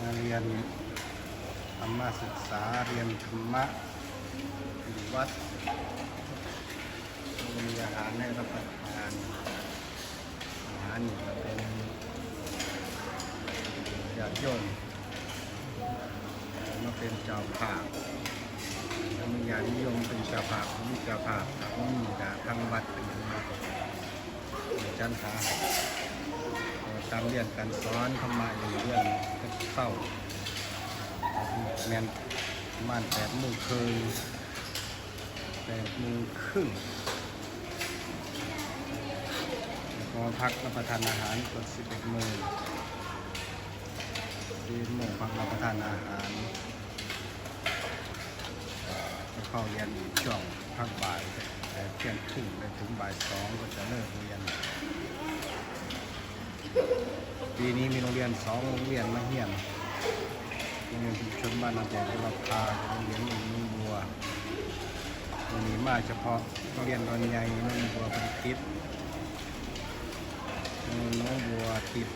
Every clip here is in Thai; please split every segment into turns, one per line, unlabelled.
มาเรียนธรรมศึกษาเรียนธรรมะอยู่วัดก็มีอาหารให้รับประทานอาหารนี่ก็เป็นญาติโยมมาเป็นเจ้าภาพถ้ามีญาตินิยมเป็นเจ้าภาพมีเจ้าภาพถ้าบ่มีทางวัดเป็นมาจันทา ตามเรียนการสอนธรรมะอยู่เรื่องเข้าแมนมาณแปดโมงครึ่งแปดโมงครึ่งแล้วก็พักรับประทานอาหารกดสิบเอ็ดโมงสิบโมงพักรับประทานอาหารเข้าเรียนอีกช่วงพักบ่ายแต่เที่ยงครึ่งไปถึงบ่ายสองก็จะเลิกเรียน ปีนี้มีโรงเรียนสองโรงเรียนมาเฮียนโรงเรียนชุมชนบ้านนาแดงบุรพากับโรงเรียนนุ่มนุ่งบัววันนี้มาเฉพาะโรงเรียนดอนใหญ่นุ่งบัวป็นติดน้องบัวติด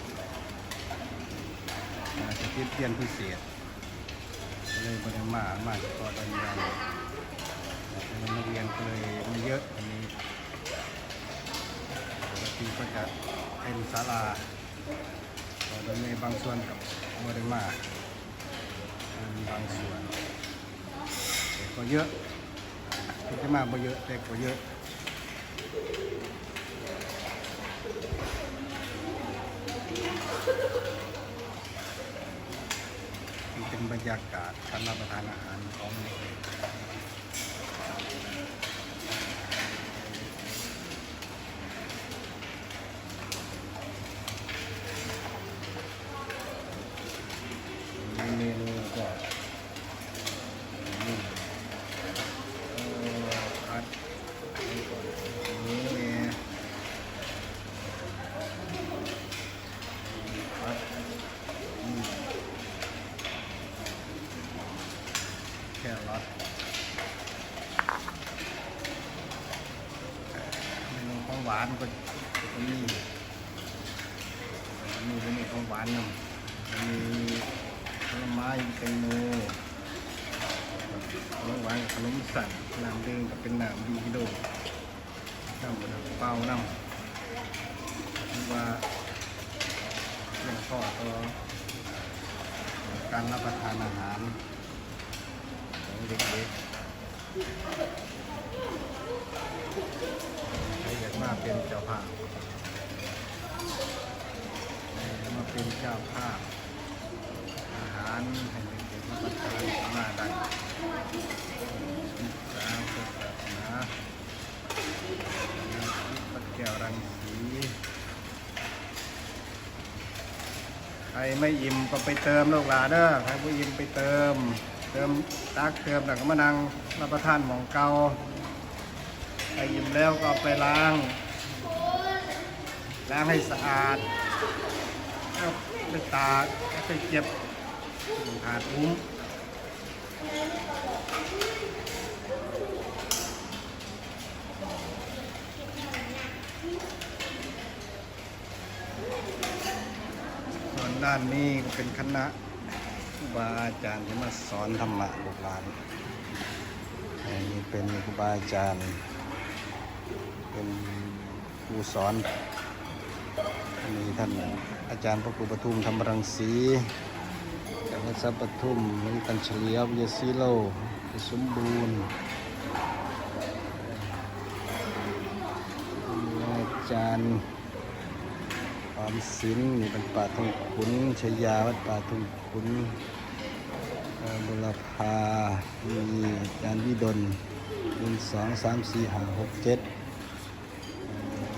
อาจจะติดเรียนพิเศษก็เลยบริมามาเฉพาะตอนเย็นนักเรียนก็เลยไม่เยอะ ทีก็จะเป็นศาลาต่โดยในบางส่วนกับบริมามีบางส่วนแต่ก็เยอะที่จะมาบ่เยอะแต่ก็เยอะเป็นบรรยากาศการรับประทานอาหารของเด็กๆมีเมนูก็นี่เอ่อผัดหมูแม่ผัดอืม แครอทเมนูของหวานก็ก็มีมีเมนูของ หวานนำมีผลไม้แตงโมของหวานกับขนมสั่งน้ำดื่มกับเป็นน้ำดีกิโลน้ำมันเปล่าน้ำคือว่าเรื่องข้อต่อการรับประทานอาหารของเด็กๆใครอยากมาเป็นเจ้าภาพ มาเป็นเจ้าภาพ อาหารให้เด็กๆมาประทานมาได้ศึกษาพุทธศาสนาพระแก้วรังสีใครไม่อิ่มก็ไปเติมลูกหลานเด้อใครไม่อิ่มไปเติม เติมตักเติมแล้วก็มานั่งรับประทานหมองเกาใครอิ่มแล้วก็ไปล้างล้างให้สะอาด ไปตากไปเก็บถาดอุ้มส่วนด้านนี้ก็เป็นคณะครูบาอาจารย์ที่มาสอนธรรมะลูกหลานอันนี้เป็นครูบาอาจารย์เป็นครูสอนมีท่าน อาจารย์พระครูปทุมธรรมรังสีอาจารย์ทรัพย์ปทุมมีกันเฉลียววิยศิโลสมบูรณ์อาจารย์ความสินนี่เป็นป่าทุ่งขุนชยาวัดป่าทุ่งขุนบุรพามีอาจารย์วิดลหนึ่งสองสามสี่ห้าหกเจ็ด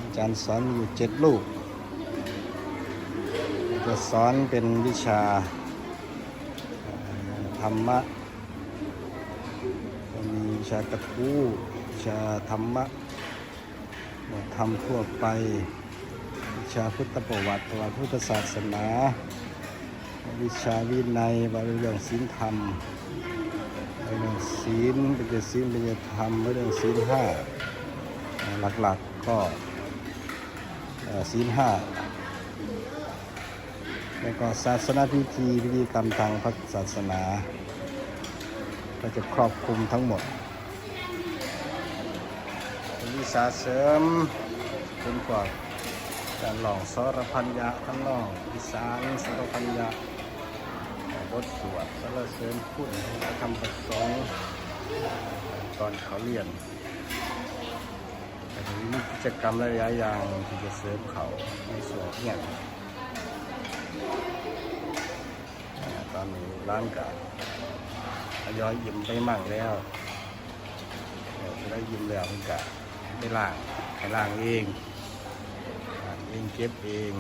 อาจารย์สอนอยู่เจ็ดลูก จะสอนเป็นวิชาธรรมะก็มีวิชากระทู้วิชาธรรมะธรรมทั่วไป วิชาพุทธประวัติประวัติพุทธศาสนา วิชาวินัยว่าเรื่องศีลธรรมเรื่องศีลเป็นศีลเป็นธรรมเรื่องศีลห้าหลักๆก็ศีลห้า แล้วก็ศาสนาพิธีพิธีกรรมทางพระศาสนา ก็จะครอบคลุมทั้งหมดวิชาเสริมเป็นกว่าการหล่องสรพัญญะทั้งนองอีสานสรพัญญะบทสวดสรรเสริญคุณพระธรรมประสงค์ตอนเขาเรียนแต่ทีนี้มีกิจกรรมระยะยาวที่จะเสริมเขาในส่วนเนี่ยอ่าตอนนี้ร้านกับทยอยยิ้มไปมั่งแล้วจะได้ยิ้มแล้วมันกะไปล่างไปล่างเองล้างเองเก็บเอง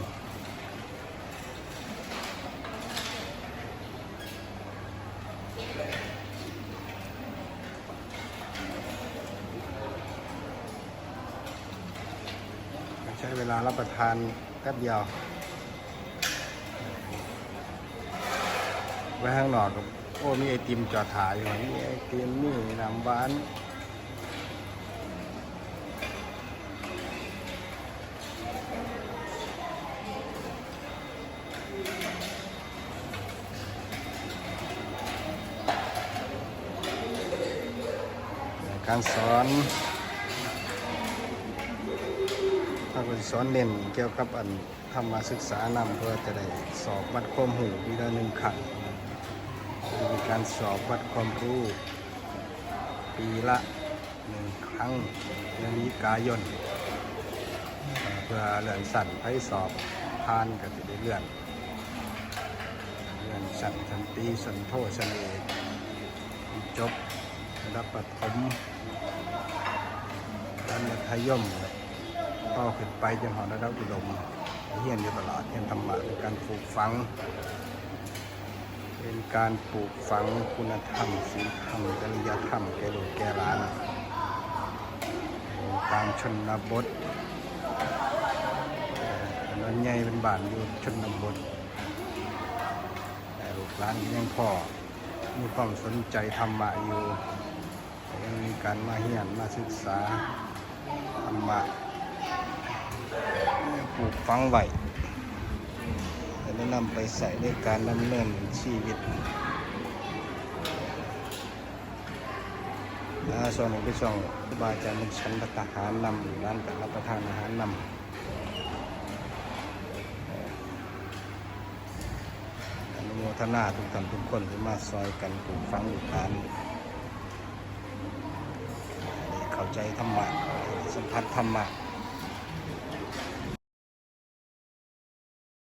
ใช้เวลารับประทานแป๊บเดียว ไว้ข้างนอกกับโอ้มีไอติมจอดถ่ายอยู่มีไอติมมีน้ำหวานการสอนถ้าก็สิสอนเน้นเกี่ยวกับอันธรรมศึกษานำเพื่อจะได้สอบวัดความหูวีละหนึ่งครั้ง การสอบวัดความรู้ ปีละหนึ่งครั้งเดือนนี้กายนเพื่อเลื่อนสั่นให้สอบผ่านก็จะได้เลื่อนเลื่อนสั่นสันตีสันโทสันเอกจบระดับประถมระดับมัธยมต่อขึ้นไปจนหอระดับอุดมเฮียนอยู่ตลอดเฮียนธรรมะการปลูกฝัง เป็นการปลูกฝังคุณธรรมศีลธรรมจริยธรรมแก่ลูกแก่หลานตามชนบทเอ่อถนนใหญ่เป็นบ้านอยู่ชนบทแต่ลูกหลานยังพ่อมีความสนใจธรรมะอยู่ยังมีการมาเฮียนมาศึกษาธรรมะปลูกฝังไว้ จะนำไปใส่ในการดำเนินชีวิตอ่าส่วนหนึ่งเป็นช่วงครูบาอาจารย์เป็นชั้นทหารนำร้านกับรับประทานอาหารนำอนุโมทนาทุกท่านทุกคนที่มาซอยกันปลูกฝังลูกหลานให้เข้าใจธรรมะสัมผัสธรรมะ